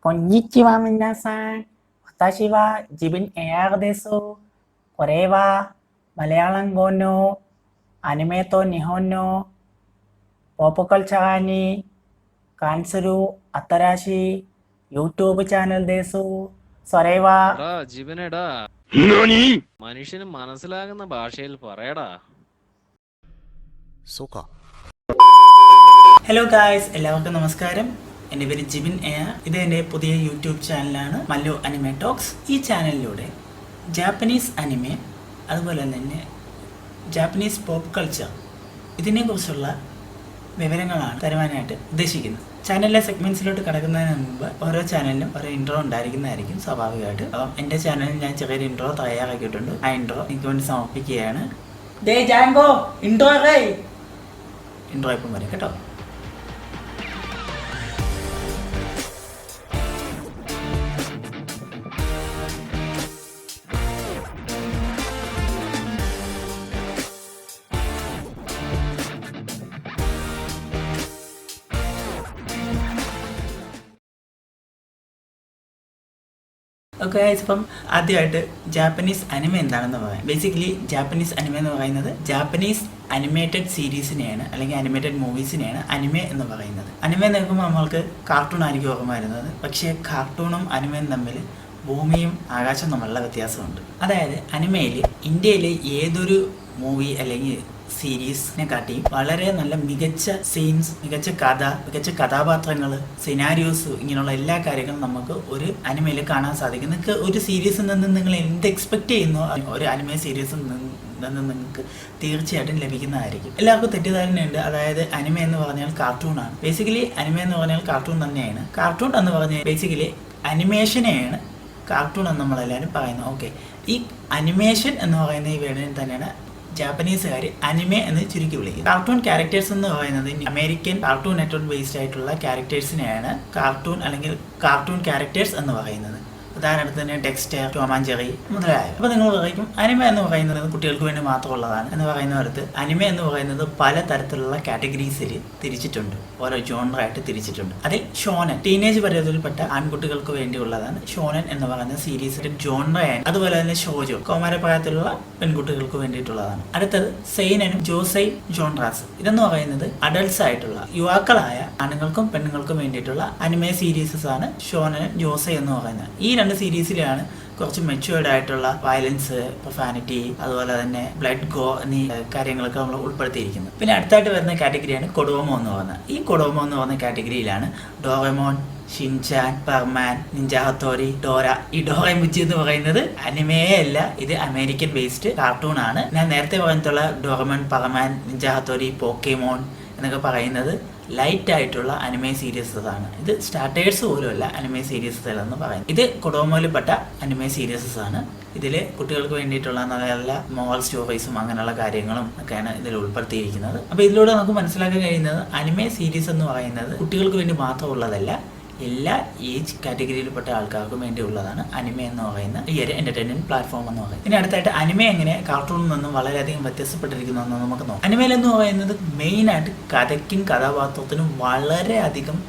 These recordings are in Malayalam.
こんにちは、皆さん。私は自分エアです。これは、マラヤラン語のアニメと日本のポップカルチャーに関する新しい YouTube チャンネルです。それは、 എടാ ജീവനെടാ 何 മനുഷ്യന് മനസ്സിലാകുന്ന ഭാഷയിൽ പറയടാ そうか ഹലോ ഗായ്സ് എല്ലാവർക്കും നമസ്കാരം എന്റെ പേര് ജിബിൻ എയർ ഇത് എന്റെ പുതിയ യൂട്യൂബ് ചാനലാണ് മല്ലു അനിമെ ടോക്സ്. ഈ ചാനലിലൂടെ ജാപ്പനീസ് അനിമെ അതുപോലെ തന്നെ ജാപ്പനീസ് പോപ്പ് കൾച്ചർ ഇതിനെക്കുറിച്ചുള്ള വിവരങ്ങളാണ് തരുവാനായിട്ട് ഉദ്ദേശിക്കുന്നത്. ചാനലിലെ സെഗ്മെന്റ്സിലോട്ട് കടക്കുന്നതിന് മുമ്പ് ഓരോ ചാനലിനും ഓരോ ഇൻട്രോ ഉണ്ടായിരിക്കുന്നതായിരിക്കും സ്വാഭാവികമായിട്ട്. അപ്പം എന്റെ ചാനലിൽ ഞാൻ ചെറിയൊരു ഇൻട്രോ തയ്യാറാക്കിയിട്ടുണ്ട്. ആ ഇൻട്രോ എനിക്ക് വേണ്ടി സമർപ്പിക്കുകയാണ്. ഇൻട്രോ ഇൻട്രോ ഇപ്പം വരും കേട്ടോ. ഓക്കെ ഇപ്പം ആദ്യമായിട്ട് ജാപ്പനീസ് അനിമ എന്താണെന്ന് പറയാം. ബേസിക്കലി ജാപ്പനീസ് അനിമ എന്ന് പറയുന്നത് ജാപ്പനീസ് അനിമേറ്റഡ് സീരീസിനെയാണ് അല്ലെങ്കിൽ അനിമേറ്റഡ് മൂവീസിനെയാണ് അനിമ എന്ന് പറയുന്നത്. അനിമ നോക്കുമ്പോൾ നമ്മൾക്ക് കാർട്ടൂൺ ആയിരിക്കും ഓർമ്മ വരുന്നത്. പക്ഷേ കാർട്ടൂണും അനിമയും തമ്മിൽ ഭൂമിയും ആകാശവും തമ്മിലുള്ള വ്യത്യാസമുണ്ട്. അതായത് അനിമയിൽ ഇന്ത്യയിലെ ഏതൊരു മൂവി അല്ലെങ്കിൽ സീരീസിനെ കാട്ടിയും വളരെ നല്ല മികച്ച സീൻസ് മികച്ച കഥ മികച്ച കഥാപാത്രങ്ങൾ സിനാരിയോസ് ഇങ്ങനെയുള്ള എല്ലാ കാര്യങ്ങളും നമുക്ക് ഒരു അനിമയിൽ കാണാൻ സാധിക്കും. നിങ്ങൾക്ക് ഒരു സീരീസിൽ നിന്ന് നിങ്ങൾ എന്ത് എക്സ്പെക്ട് ചെയ്യുന്നു ഒരു അനിമ സീരീസിൽ നിന്ന് നിങ്ങൾക്ക് തീർച്ചയായിട്ടും ലഭിക്കുന്നതായിരിക്കും. എല്ലാവർക്കും തെറ്റിദ്ധാരണയുണ്ട്. അതായത് അനിമ എന്ന് പറഞ്ഞാൽ കാർട്ടൂൺ ആണ്. ബേസിക്കലി അനിമ എന്ന് പറഞ്ഞാൽ കാർട്ടൂൺ തന്നെയാണ്. കാർട്ടൂൺ എന്ന് പറഞ്ഞാൽ ബേസിക്കലി അനിമേഷനെയാണ് കാർട്ടൂൺ എന്ന് നമ്മളെല്ലാവരും പറയുന്നത്. ഓക്കെ ഈ അനിമേഷൻ എന്ന് പറയുന്ന ഈ വേർഡിന് തന്നെയാണ് ജാപ്പനീസുകാർ അനിമെ എന്ന് ചുരുക്കി വിളിക്കും. കാർട്ടൂൺ ക്യാരക്ടേഴ്സ് എന്ന് പറയുന്നത് അമേരിക്കൻ കാർട്ടൂൺ നെറ്റ്വർക്ക് ബേസ്ഡ് ആയിട്ടുള്ള ക്യാരക്ടേഴ്സിനെയാണ് കാർട്ടൂൺ അല്ലെങ്കിൽ കാർട്ടൂൺ ക്യാരക്ടേഴ്സ് എന്ന് പറയുന്നത്. ഉദാഹരണത്തിന് ഡെക്സ്റ്റർ ടോമാഞ്ചെറി മുതലായ അപ്പോൾ നിങ്ങൾ പറയും അനിമ എന്ന് പറയുന്നത് കുട്ടികൾക്ക് വേണ്ടി മാത്രമുള്ളതാണ് എന്ന് പറയുന്നവർക്ക് അനിമ എന്ന് പറയുന്നത് പല തരത്തിലുള്ള കാറ്റഗറീസിൽ തിരിച്ചിട്ടുണ്ട്. ഓരോ ജോണറായിട്ട് തിരിച്ചിട്ടുണ്ട്. അതിൽ ഷോനൻ ടീനേജ് പരുവത്തിൽപ്പെട്ട ആൺകുട്ടികൾക്ക് വേണ്ടിയുള്ളതാണ് ഷോനൻ എന്ന് പറയുന്ന സീരീസിന്റെ ജോണറയാണ് അതുപോലെ തന്നെ ഷോജോ കൗമാരപ്രായത്തിലുള്ള പെൺകുട്ടികൾക്ക് വേണ്ടിയിട്ടുള്ളതാണ്. അടുത്തത് സെയിനനും ജോസൈ ജോൺറാസ്. ഇതെന്ന് പറയുന്നത് അഡൽട്സ് ആയിട്ടുള്ള യുവാക്കളായ ആണുങ്ങൾക്കും പെണ്ണുങ്ങൾക്കും വേണ്ടിയിട്ടുള്ള അനിമേ സീരീസസ് ആണ് ഷോനൻ ജോസൈ എന്ന് പറയുന്നത്. ഈ രണ്ട് സീരീസിലാണ് കുറച്ച് മെച്ചുവേർഡ് ആയിട്ടുള്ള വയലൻസ് പ്രൊഫാനിറ്റി അതുപോലെ തന്നെ ബ്ലഡ് ഗോ എന്നീ കാര്യങ്ങളൊക്കെ നമ്മൾ ഉൾപ്പെടുത്തിയിരിക്കുന്നത് പിന്നെ അടുത്തായിട്ട് വരുന്ന കാറ്റഗറിയാണ് കൊടുവമോ എന്ന് പറയുന്നത്. ഈ കൊടുവമോ എന്ന് പറയുന്ന കാറ്റഗറിയിലാണ് ഡോറമോൺ ഷിൻചാൻ പർമാൻ നിഞ്ചാഹത്തോരി ഡോര ഈ ഡോറ മുജി എന്ന് പറയുന്നത് അനിമയെ അല്ല ഇത് അമേരിക്കൻ ബേസ്ഡ് കാർട്ടൂൺ ആണ്. ഞാൻ നേരത്തെ പറഞ്ഞിട്ടുള്ള ഡോറമോൺ പർമാൻ നിഞ്ചാഹത്തോരി പോക്കേമോൺ എന്നൊക്കെ പറയുന്നത് ലൈറ്റ് ആയിട്ടുള്ള അനിമേ സീരീസസ് ആണ് ഇത് സ്റ്റാർട്ടേഴ്സ് പോലുമല്ല അനിമേ എന്ന് പറയുന്നത്. ഇത് കുടോമോയിൽപ്പെട്ട അനിമേ സീരീസസ് ആണ്. ഇതിൽ കുട്ടികൾക്ക് വേണ്ടിയിട്ടുള്ള നല്ല നല്ല മോറൽ സ്റ്റോറീസും അങ്ങനെയുള്ള കാര്യങ്ങളും ഒക്കെയാണ് ഇതിൽ ഉൾപ്പെടുത്തിയിരിക്കുന്നത്. അപ്പോൾ ഇതിലൂടെ നമുക്ക് മനസ്സിലാക്കാൻ കഴിയുന്നത് അനിമേ സീരീസ് എന്ന് പറയുന്നത് കുട്ടികൾക്ക് വേണ്ടി മാത്രമുള്ളതല്ല എല്ലാ ഏജ് കാറ്റഗറിയിൽപ്പെട്ട ആൾക്കാർക്കും വേണ്ടിയുള്ളതാണ് അനിമ എന്ന് പറയുന്ന ഈ ഒരു എന്റർടൈൻമെന്റ് പ്ലാറ്റ്ഫോം എന്ന് പറയുന്നത്. ഇനി അടുത്തായിട്ട് അനിമ എങ്ങനെ കാർട്ടൂണിൽ നിന്നും വളരെയധികം വ്യത്യസ്തപ്പെട്ടിരിക്കുന്നു എന്ന് നമുക്ക് നോക്കാം. അനിമയിൽ എന്ന് പറയുന്നത് മെയിനായിട്ട് കഥയ്ക്കും കഥാപാത്രത്തിനും വളരെയധികം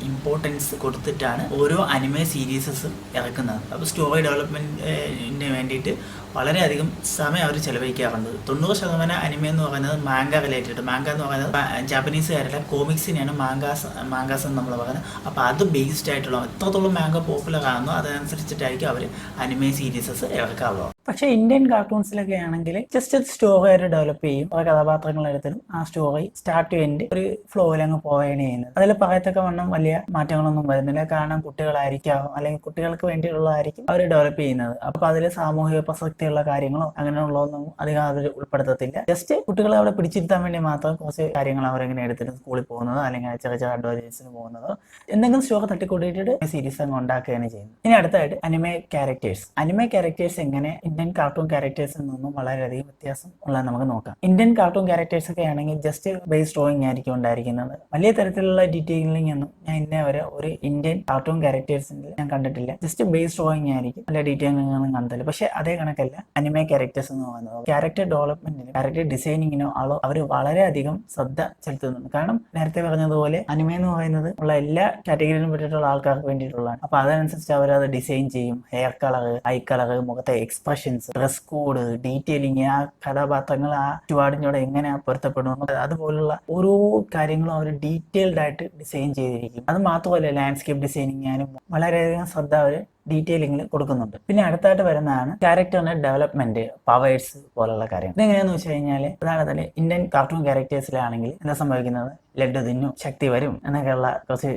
കൊടുത്തിട്ടാണ് ഓരോ അനിമേ സീരീസസും ഇറക്കുന്നത്. അപ്പോൾ സ്റ്റോറി ഡെവലപ്മെന്റിന് വേണ്ടിയിട്ട് വളരെയധികം സമയം അവർ ചെലവഴിക്കാറുണ്ട്. തൊണ്ണൂറ് ശതമാനം അനിമ എന്ന് പറയുന്നത് മാങ്ക റിലേറ്റഡ് മാങ്ക എന്ന് പറയുന്നത് ജാപ്പനീസുകാരുടെ കോമിക്സിനെയാണ് മാങ്കാസ് മാങ്കാസ് എന്ന് നമ്മൾ പറയുന്നത്. അപ്പോൾ അത് ബേസ്ഡ് ആയിട്ടുള്ള എത്രത്തോളം മാങ്ക പോപ്പുലർ ആകുന്നോ അതനുസരിച്ചിട്ടായിരിക്കും അവർ അനിമേ സീരീസസ് ഇറക്കാറുള്ളത്. പക്ഷേ ഇന്ത്യൻ കാർട്ടൂൺസിലൊക്കെ ആണെങ്കിൽ ജസ്റ്റ് ഒരു സ്റ്റോറി അവർ ഡെവലപ്പ് ചെയ്യും. ഓരോ കഥാപാത്രങ്ങൾ എടുത്തിട്ടും ആ സ്റ്റോറി സ്റ്റാർട്ട് ടു എൻഡ് ഒരു ഫ്ലോയിൽ അങ്ങ് പോവുകയാണ് ചെയ്യുന്നത്. അതിൽ പറയത്തക്ക വണ്ണം വലിയ മാറ്റങ്ങളൊന്നും വരുന്നില്ല. കാരണം കുട്ടികളായിരിക്കാം. അല്ലെങ്കിൽ കുട്ടികൾക്ക് വേണ്ടിയുള്ളതായിരിക്കും അവർ ഡെവലപ്പ് ചെയ്യുന്നത്. അപ്പൊ അതിൽ സാമൂഹിക പ്രസക്തിയുള്ള കാര്യങ്ങളോ അങ്ങനെയുള്ളതൊന്നും അധികം അവർ ഉൾപ്പെടുത്തത്തില്ല. ജസ്റ്റ് കുട്ടികളെ അവിടെ പിടിച്ചിരുത്താൻ വേണ്ടി മാത്രം കുറച്ച് കാര്യങ്ങൾ അവരെങ്ങനെ എടുത്തിട്ട് സ്കൂളിൽ പോകുന്നതോ അല്ലെങ്കിൽ ചെറിയ ചെറിയ അഡ്വർടൈസിന് പോകുന്നത് എന്തെങ്കിലും സ്റ്റോറി തട്ടിക്കൂട്ടിയിട്ട് സീരീസ് അങ്ങ് ഉണ്ടാക്കുകയാണ് ചെയ്യുന്നത്. ഇനി അടുത്തായിട്ട് അനിമേ ക്യാരക്ടേഴ്സ് അനിമേ ക്യാരക്ടേഴ്സ് എങ്ങനെ ഇന്ത്യൻ കാർട്ടൂൺ ക്യാരക്ടേഴ്സിൽ നിന്നും വളരെയധികം വ്യത്യാസം ഉള്ളത് നമുക്ക് നോക്കാം. ഇന്ത്യൻ കാർട്ടൂൺ ക്യാരക്ടേഴ്സ് ഒക്കെ ആണെങ്കിൽ ജസ്റ്റ് ബേസ് ഡ്രോയിങ് ആയിരിക്കും ഉണ്ടായിരിക്കുന്നത്. വലിയ തരത്തിലുള്ള ഡീറ്റെയിലിംഗ് ഒന്നും ഞാൻ ഇന്നേ വരെ ഒരു ഇന്ത്യൻ കാർട്ടൂൺ ക്യാരക്ടേഴ്സിൽ ഞാൻ കണ്ടിട്ടില്ല. ജസ്റ്റ് ബേസ് ഡ്രോയിങ് ആയിരിക്കും. നല്ല ഡീറ്റെയിലിംഗ് ഒന്നും കണ്ടില്ല പക്ഷെ അതേ കണക്കല്ല അനിമേ ക്യാരക്ടേഴ്സ് എന്ന് പറയുന്നത്. ക്യാരക്ടർ ഡെവലപ്മെന്റിനും ക്യാരക്ടർ ഡിസൈനിങ്ങിനോ ആളോ അവർ വളരെയധികം ശ്രദ്ധ ചെലുത്തുന്നുണ്ട്. കാരണം നേരത്തെ പറഞ്ഞതുപോലെ അനിമേ എന്ന് പറയുന്നത് ഉള്ള എല്ലാ കാറ്റഗറിയിലും പറ്റിയിട്ടുള്ള ആൾക്കാർക്ക് വേണ്ടിയിട്ടുള്ളതാണ്. അപ്പൊ അതനുസരിച്ച് അവർ അത് ഡിസൈൻ ചെയ്യും. ഹെയർ കളർ ഐ കളർ മുഖത്തെ എക്സ്പ്രഷൻസ് ഡ്രസ് കോഡ് ഡീറ്റെയിലിംഗ് ആ കഥാപാത്രങ്ങൾ ആ ചുറ്റുപാടിനോട് എങ്ങനെ പൊരുത്തപ്പെടുന്നു അതുപോലുള്ള ഓരോ കാര്യങ്ങളും അവർ ഡീറ്റെയിൽഡ് ആയിട്ട് ഡിസൈൻ ചെയ്തിരിക്കും. അത് മാത്രമല്ല ലാൻഡ്സ്കേപ്പ് ഡിസൈനിങ് ആയാലും വളരെയധികം ശ്രദ്ധ അവർ ഡീറ്റെയിലിംഗിൽ കൊടുക്കുന്നുണ്ട്. പിന്നെ അടുത്തായിട്ട് വരുന്നതാണ് ക്യാരക്ടറിന്റെ ഡെവലപ്മെന്റ് പവേഴ്സ് പോലുള്ള കാര്യങ്ങൾ. ഇതെങ്ങനെയാന്ന് വെച്ച് കഴിഞ്ഞാൽ ഉദാഹരണത്തിന് ഇന്ത്യൻ കാർട്ടൂൺ ക്യാരക്ടേഴ്സിലാണെങ്കിൽ എന്താ സംഭവിക്കുന്നത്? ലഡ്ഡു തിന്നു ശക്തി വരും എന്നൊക്കെയുള്ള കുറച്ച്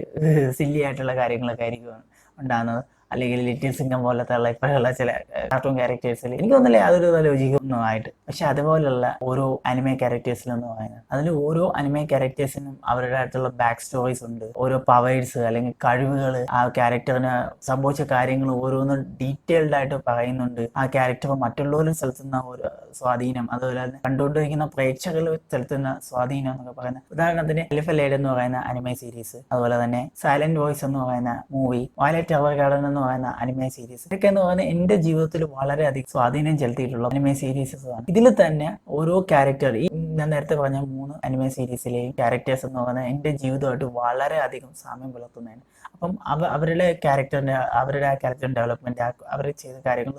സില്ലി ആയിട്ടുള്ള കാര്യങ്ങളൊക്കെ ആയിരിക്കും ഉണ്ടാകുന്നത്. അല്ലെങ്കിൽ ലിറ്റിൽ സിംഗം പോലത്തെ ഉള്ള ഇപ്പോഴുള്ള ചില കാർട്ടൂൺ ക്യാരക്ടേഴ്സിൽ എനിക്ക് തോന്നില്ല യാതൊരു ലോജിക്കൊന്നും ആയിട്ട്. പക്ഷെ അതുപോലെയുള്ള ഓരോ അനിമേ ക്യാരക്ടേഴ്സിലൊന്നും പറയുന്നത് അതിൽ ഓരോ അനിമേ ക്യാരക്ടേഴ്സിനും അവരുടെ അടുത്തുള്ള ബാക്ക് സ്റ്റോറീസ് ഉണ്ട്. ഓരോ പവേഴ്സ് അല്ലെങ്കിൽ കഴിവുകൾ ആ ക്യാരക്ടറിന് സംഭവിച്ച കാര്യങ്ങൾ ഓരോന്നും ഡീറ്റെയിൽഡ് ആയിട്ട് പറയുന്നുണ്ട്. ആ ക്യാരക്ടർ മറ്റുള്ളവരിൽ ചെലുത്തുന്ന ഒരു സ്വാധീനം അതുപോലെ തന്നെ കണ്ടുകൊണ്ടിരിക്കുന്ന പ്രേക്ഷകരിൽ ചെലുത്തുന്ന സ്വാധീനം എന്നൊക്കെ പറയുന്നത് ഉദാഹരണത്തിന് എലിഫ ലേഡ് എന്ന് പറയുന്ന അനിമേ സീരീസ് അതുപോലെ തന്നെ സൈലന്റ് വോയിസ് എന്ന് പറയുന്ന മൂവി വയലറ്റ് അവർ ഗാർഡൻ എന്ന് പറയുന്ന അനിമേ സീരീസ് ഇതൊക്കെ എന്ന് പറയുന്നത് എന്റെ ജീവിതത്തിൽ വളരെയധികം സ്വാധീനം ചെലുത്തിയിട്ടുള്ള അനിമേ സീരീസസ് ആണ്. ഇതിൽ തന്നെ ഓരോ ക്യാരക്ടർ ഈ ഞാൻ നേരത്തെ പറഞ്ഞ മൂന്ന് അനിമേ സീരീസിലെയും ക്യാരക്ടേഴ്സ് എന്ന് പറയുന്നത് എന്റെ ജീവിതമായിട്ട് വളരെയധികം സാമ്യം പുലർത്തുന്നതാണ്. അപ്പം അവ അവരുടെ ക്യാരക്ടറിന്റെ അവരുടെ ആ ക്യാരക്ടർ ഡെവലപ്മെന്റ് അവർ ചെയ്ത കാര്യങ്ങൾ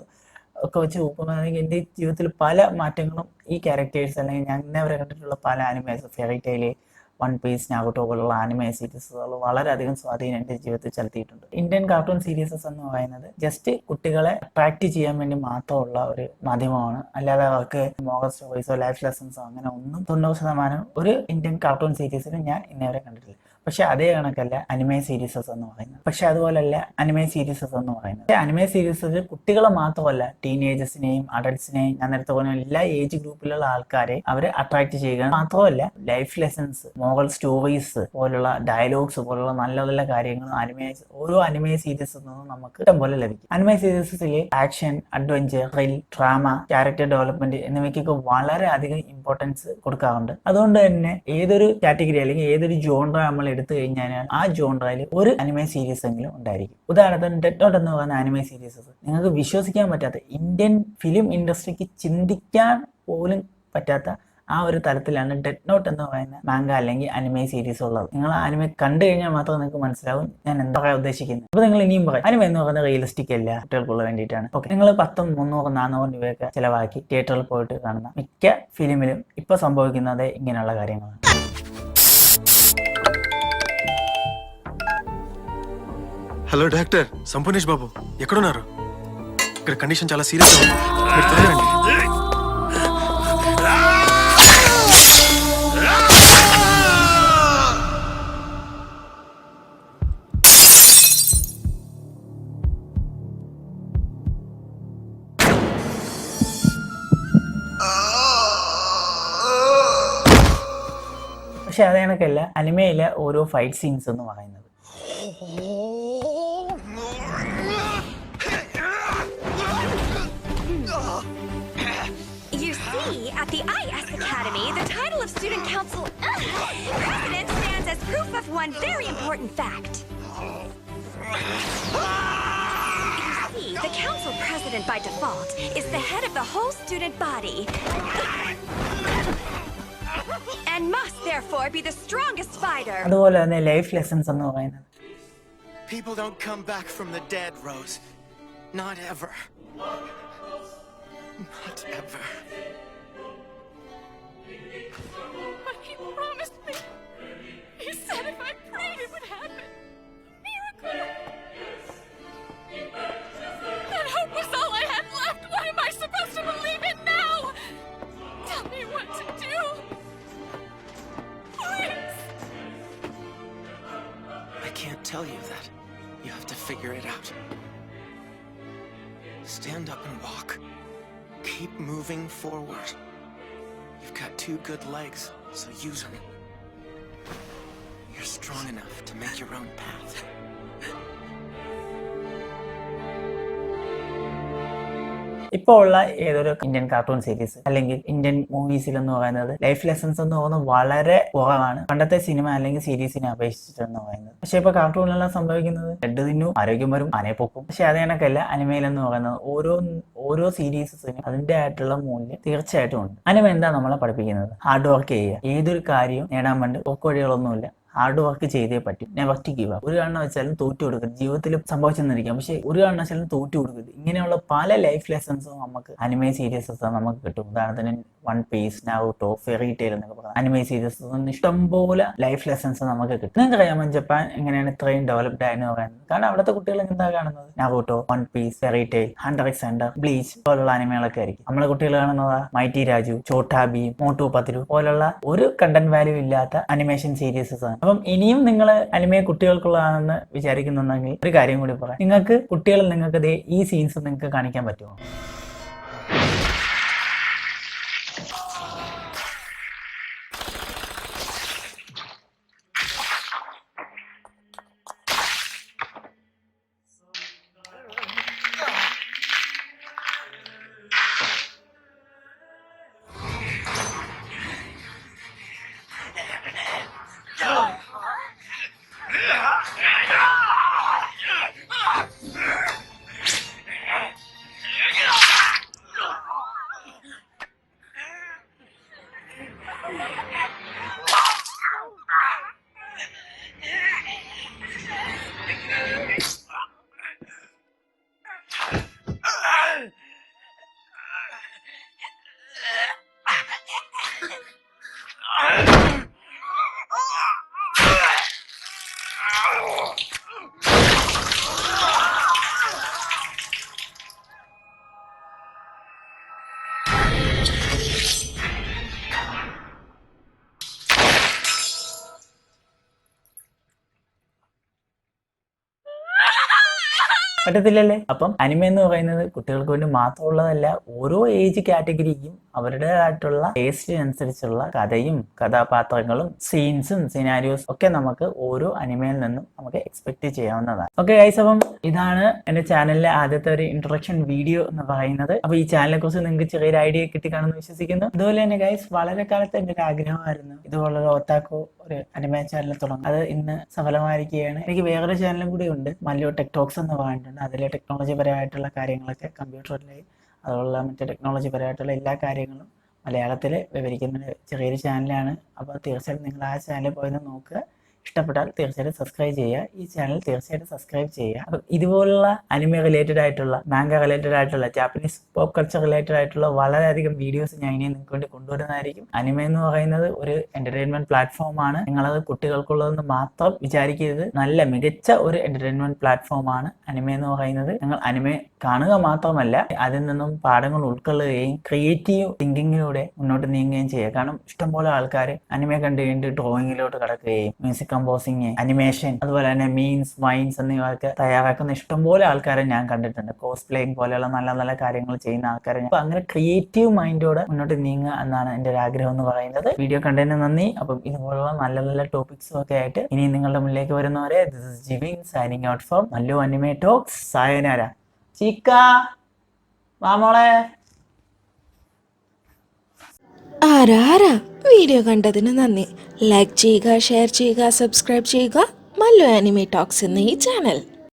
ഒക്കെ വെച്ച് നോക്കുകയാണെങ്കിൽ എന്റെ ജീവിതത്തിൽ പല മാറ്റങ്ങളും ഈ ക്യാരക്ടേഴ്സ് അല്ലെങ്കിൽ ഞാൻ ഇന്നേ വരെ കണ്ടിട്ടുള്ള പല animes fairy tail one piece Naruto പോലുള്ള ആനിമേ സീരീസുകൾ വളരെയധികം സ്വാധീനം എന്റെ ജീവിതത്തിൽ ചെലുത്തിയിട്ടുണ്ട്. ഇന്ത്യൻ കാർട്ടൂൺ സീരീസസ് എന്ന് പറയുന്നത് ജസ്റ്റ് കുട്ടികളെ അട്രാക്ട് ചെയ്യാൻ വേണ്ടി മാത്രമുള്ള ഒരു മാധ്യമമാണ്. അല്ലാതെ അവർക്ക് മോറൽ സ്റ്റോറീസോ ലൈഫ് ലെസൺസോ അങ്ങനെ ഒന്നും തൊണ്ണൂറ് ശതമാനം ഒരു ഇന്ത്യൻ കാർട്ടൂൺ സീരീസിലും ഞാൻ ഇന്നേവരെ കണ്ടിട്ടില്ല. പക്ഷെ അതേ കണക്കല്ല അനിമേ സീരീസസ് എന്ന് പറയുന്നത്. പക്ഷെ അതുപോലല്ല അനിമേ സീരീസസ് എന്ന് പറയുന്നത്. അനിമേ സീരീസസ് കുട്ടികളെ മാത്രമല്ല ടീനേജേഴ്സിനെയും അഡൽട്സിനെയും ഞാൻ നേരത്തെ പറഞ്ഞ എല്ലാ ഏജ് ഗ്രൂപ്പിലുള്ള ആൾക്കാരെ അവരെ അട്രാക്ട് ചെയ്യുക മാത്രമല്ല ലൈഫ് ലെസൺസ് മോറൽ സ്റ്റോറീസ് പോലുള്ള ഡയലോഗ്സ് പോലുള്ള നല്ല നല്ല കാര്യങ്ങൾ അനിമേ ഓരോ അനിമേ സീരീസിൽ നിന്നും നമുക്ക് ഇഷ്ടം പോലെ ലഭിക്കും. അനിമേ സീരീസസിലെ ആക്ഷൻ അഡ്വഞ്ചർ റിൽ ഡ്രാമ ക്യാരക്ടർ ഡെവലപ്മെന്റ് എന്നിവയ്ക്കൊക്കെ വളരെ അധികം ഇമ്പോർട്ടൻസ് കൊടുക്കാറുണ്ട്. അതുകൊണ്ട് തന്നെ ഏതൊരു കാറ്റഗറി അല്ലെങ്കിൽ ഏതൊരു ജോൺ നമ്മൾ എടുത്തു കഴിഞ്ഞാൽ ആ ജോൺറയിൽ ഒരു അനിമേ സീരീസ് എങ്കിലും ഉണ്ടായിരിക്കും. ഉദാഹരണത്തിന് ഡെഡ് നോട്ട് എന്ന് പറയുന്ന അനിമേ സീരീസസ് നിങ്ങൾക്ക് വിശ്വസിക്കാൻ പറ്റാത്ത ഇന്ത്യൻ ഫിലിം ഇൻഡസ്ട്രിക്ക് ചിന്തിക്കാൻ പോലും പറ്റാത്ത ആ ഒരു തരത്തിലാണ് ഡെഡ് നോട്ട് എന്ന് പറയുന്ന മാങ്ക അല്ലെങ്കിൽ അനിമേ സീരീസ് ഉള്ളത്. നിങ്ങൾ അനിമെ കണ്ടു കഴിഞ്ഞാൽ മാത്രം നിങ്ങൾക്ക് മനസ്സിലാവും ഞാൻ എന്താ പറയാൻ ഉദ്ദേശിക്കുന്നത്. അപ്പൊ നിങ്ങൾ ഇനിയും പറയും. അനിമ എന്ന് പറയുന്നത് റിയലിസ്റ്റിക് അല്ല കുട്ടികൾക്കുള്ള വേണ്ടിയിട്ടാണ്. ഓക്കെ നിങ്ങൾ പത്തും മുന്നൂറും നാനൂറും രൂപയൊക്കെ ചിലവാക്കി തിയേറ്ററിൽ പോയിട്ട് കാണുന്ന മിക്ക ഫിലിമിലും ഇപ്പൊ സംഭവിക്കുന്നത് ഇങ്ങനെയുള്ള കാര്യങ്ങളാണ്. హలో డాక్టర్ సంపూర్ణేష్ బాబు ఎక్కడున్నారు ఇక్కడ కండిషన్ చాలా సీరియస్ ఉంది మీరు త్వరగా రండి പക്ഷെ അത് കണക്കല്ല അനിമയിലെ ഓരോ ഫൈറ്റ് സീൻസ് എന്ന് പറയുന്നത് You see, at the IS Academy, the title of Student Council President stands as proof of one very important fact. You see, the Council President by default is the head of the whole student body. And must therefore be the strongest fighter. അതുപോലെ തന്നെ ലൈഫ് ലെസൺസ് എന്ന് പറയുന്നത് People don't come back from the dead, Rose. Not ever. Not ever. But he promised me. He said if I prayed, it would happen. Miracle. That hope was all I had left. What am I supposed to believe in now? Tell me what to do. Please. I can't tell you that. You have to figure it out. Stand up and walk. Keep moving forward. You've got two good legs, so use them. You're strong enough to make your own path. ഇപ്പോൾ ഉള്ള ഏതൊരു ഇന്ത്യൻ കാർട്ടൂൺ സീരീസ് അല്ലെങ്കിൽ ഇന്ത്യൻ മൂവീസിൽ എന്ന് പറയുന്നത് ലൈഫ് ലെസൺസ് എന്ന് പറയുന്നത് വളരെ കുറവാണ്. പണ്ടത്തെ സിനിമ അല്ലെങ്കിൽ സീരീസിനെ അപേക്ഷിച്ചിട്ടെന്ന് പറയുന്നത്. പക്ഷെ ഇപ്പൊ കാർട്ടൂണിലെല്ലാം സംഭവിക്കുന്നത് ബ്ലഡ് തിന്നു ആരോഗ്യം വരും ആനയെ പൊക്കും. പക്ഷെ അത് കണക്കല്ല അനിമയിൽ എന്ന് പറയുന്നത് ഓരോ ഓരോ സീരീസിനും അതിന്റെ ആയിട്ടുള്ള മൂല്യം തീർച്ചയായിട്ടും ഉണ്ട്. അനിമ എന്താ നമ്മളെ പഠിപ്പിക്കുന്നത്? ഹാർഡ് വർക്ക് ചെയ്യുക. ഏതൊരു കാര്യവും നേടാൻ വേണ്ടി പോക്കുവഴികളൊന്നുമില്ല ഹാർഡ് വർക്ക് ചെയ്തേ പറ്റും. ടു ഗീവ് ഒരു കാരണം വെച്ചാലും തോറ്റു കൊടുക്കരുത്. ജീവിതത്തിൽ സംഭവിച്ചെന്നിരിക്കാം. പക്ഷെ ഒരു കാരണം വെച്ചാലും തോറ്റു കൊടുക്കരുത്. ഇങ്ങനെയുള്ള പല ലൈഫ് ലെസൺസും നമുക്ക് അനിമേ സീരീസസ് നമുക്ക് കിട്ടും. ഉദാഹരണത്തിന് one piece Naruto fairy tail എന്നൊക്കെ പറയുന്നത് അനിമേ സീരീസസ് ഇഷ്ടംപോലെ ലൈഫ് ലെസൺസ് നമുക്ക് കിട്ടും. നിങ്ങൾക്ക് അറിയാമോ ജപ്പാൻ എങ്ങനെയാണ് ഇത്രയും ഡെവലപ്ഡ് ആയെന്ന് പറയുന്നത്. കാരണം അവിടുത്തെ കുട്ടികൾ എന്താ കാണുന്നത്? Naruto one piece fairy tail hunter hunter bleach പോലുള്ള അനിമകളൊക്കെ ആയിരിക്കും. നമ്മളെ കുട്ടികൾ കാണുന്നത് മൈറ്റി രാജു ചോട്ടാബി മോട്ടു പത്തിരു പോലുള്ള ഒരു കണ്ടന്റ് വാല്യൂ ഇല്ലാത്ത അനിമേഷൻ സീരീസസ് ആണ്. അപ്പം ഇനിയും നിങ്ങൾ അനിമയെ കുട്ടികൾക്കുള്ളതാണെന്ന് വിചാരിക്കുന്നുണ്ടെങ്കിൽ ഒരു കാര്യം കൂടി പറയാം. നിങ്ങൾക്ക് കുട്ടികൾ നിങ്ങൾക്ക് ഈ സീൻസ് നിങ്ങൾക്ക് കാണിക്കാൻ പറ്റുമോ? പറ്റത്തില്ലല്ലേ അപ്പം അനിമ എന്ന് പറയുന്നത് കുട്ടികൾക്ക് വേണ്ടി മാത്രമുള്ളതല്ല ഓരോ ഏജ് കാറ്റഗറിക്കും അവരുടേതായിട്ടുള്ള ടേസ്റ്റിനനുസരിച്ചുള്ള കഥയും കഥാപാത്രങ്ങളും സീൻസും സിനാരിയോസ് ഒക്കെ നമുക്ക് ഓരോ അനിമയിൽ നിന്നും നമുക്ക് എക്സ്പെക്ട് ചെയ്യാവുന്നതാണ്. ഓക്കെ ഗൈസ് അപ്പം ഇതാണ് എന്റെ ചാനലിലെ ആദ്യത്തെ ഒരു ഇൻട്രൊഡക്ഷൻ വീഡിയോ എന്ന് പറയുന്നത്. അപ്പോൾ ഈ ചാനലിനെ കുറിച്ച് നിങ്ങൾക്ക് ചെറിയൊരു ഐഡിയ കിട്ടിക്കാണെന്ന് വിശ്വസിക്കുന്നു. അതുപോലെ തന്നെ ഗൈസ് വളരെ കാലത്ത് എന്റെ ഒരു ആഗ്രഹമായിരുന്നു. ഇതുപോലുള്ള ഒത്താക്കോ ഒരു അനിമേ ചാനൽ തുടങ്ങും. അത് ഇന്ന് സഫലമായിരിക്കുകയാണ്. എനിക്ക് വേറൊരു ചാനലും കൂടി ഉണ്ട്. മല്ലു ടെക്ടോക്സ് എന്ന് പറഞ്ഞിട്ടുണ്ട്. അതിലെ ടെക്നോളജി പരമായിട്ടുള്ള കാര്യങ്ങളൊക്കെ കമ്പ്യൂട്ടറിലെ അതുപോലുള്ള മറ്റു ടെക്നോളജി പരമായിട്ടുള്ള എല്ലാ കാര്യങ്ങളും മലയാളത്തിൽ വിവരിക്കുന്ന ചെറിയൊരു ചാനലാണ് അപ്പോൾ തീർച്ചയായിട്ടും നിങ്ങൾ ആ ചാനലിൽ പോയി നോക്കുക. ഇഷ്ടപ്പെട്ടാൽ തീർച്ചയായിട്ടും സബ്സ്ക്രൈബ് ചെയ്യുക. ഈ ചാനൽ തീർച്ചയായിട്ടും സബ്സ്ക്രൈബ് ചെയ്യുക. അപ്പം ഇതുപോലുള്ള അനിമ റിലേറ്റഡ് ആയിട്ടുള്ള മാങ്ക റിലേറ്റഡ് ആയിട്ടുള്ള ജാപ്പനീസ് പോപ്പ് കൾച്ചർ റിലേറ്റഡ് ആയിട്ടുള്ള വളരെയധികം വീഡിയോസ് ഞാൻ ഇനി നിങ്ങൾക്ക് വേണ്ടി കൊണ്ടുവരുന്നതായിരിക്കും. അനിമ എന്ന് പറയുന്നത് ഒരു എന്റർടൈൻമെന്റ് പ്ലാറ്റ്ഫോം പ്ലാറ്റ്ഫോമാണ് നിങ്ങളത് കുട്ടികൾക്കുള്ളതെന്ന് മാത്രം വിചാരിക്കരുത്. നല്ല മികച്ച ഒരു എന്റർടൈൻമെന്റ് പ്ലാറ്റ്ഫോം ആണ് അനിമ എന്ന് പറയുന്നത്. നിങ്ങൾ അനിമ കാണുക മാത്രമല്ല അതിൽ നിന്നും പാഠങ്ങൾ ഉൾക്കൊള്ളുകയും ക്രിയേറ്റീവ് തിങ്കിങ്ങിലൂടെ മുന്നോട്ട് നീങ്ങുകയും ചെയ്യുക. കാരണം ഇഷ്ടംപോലെ ആൾക്കാർ അനിമ കണ്ടു കഴിഞ്ഞിട്ട് ഡ്രോയിങ്ങിലോട്ട് കടക്കുകയും മ്യൂസിക് കമ്പോസിങ് അനിമേഷൻ അതുപോലെ തന്നെ മീൻസ് മൈൻസ് എന്നിവയൊക്കെ തയ്യാറാക്കുന്ന ഇഷ്ടംപോലെ ആൾക്കാരെ ഞാൻ കണ്ടിട്ടുണ്ട്. കോസ് പ്ലേയിങ് പോലെയുള്ള നല്ല നല്ല കാര്യങ്ങൾ ചെയ്യുന്ന ആൾക്കാരെ അപ്പൊ അങ്ങനെ ക്രിയേറ്റീവ് മൈൻഡോടെ മുന്നോട്ട് നീങ്ങുക എന്നാണ് എന്റെ ഒരു ആഗ്രഹം എന്ന് പറയുന്നത്. വീഡിയോ കണ്ടതിന് നന്ദി. അപ്പം ഇതുപോലുള്ള നല്ല നല്ല ടോപ്പിക്സും ഒക്കെ ആയിട്ട് ഇനി നിങ്ങളുടെ മുന്നിലേക്ക് വരുന്നവരെ this is Jivin signing out from Nallu anime talks സായനാര? ചിക്ക! വാമോളെ ആരാ ആരാ? വീഡിയോ കണ്ടതിന് നന്ദി. ലൈക്ക് ചെയ്യുക ഷെയർ ചെയ്യുക സബ്സ്ക്രൈബ് ചെയ്യുക. മല്ലു ആനിമി ടോക്സ് എന്ന ഈ ചാനൽ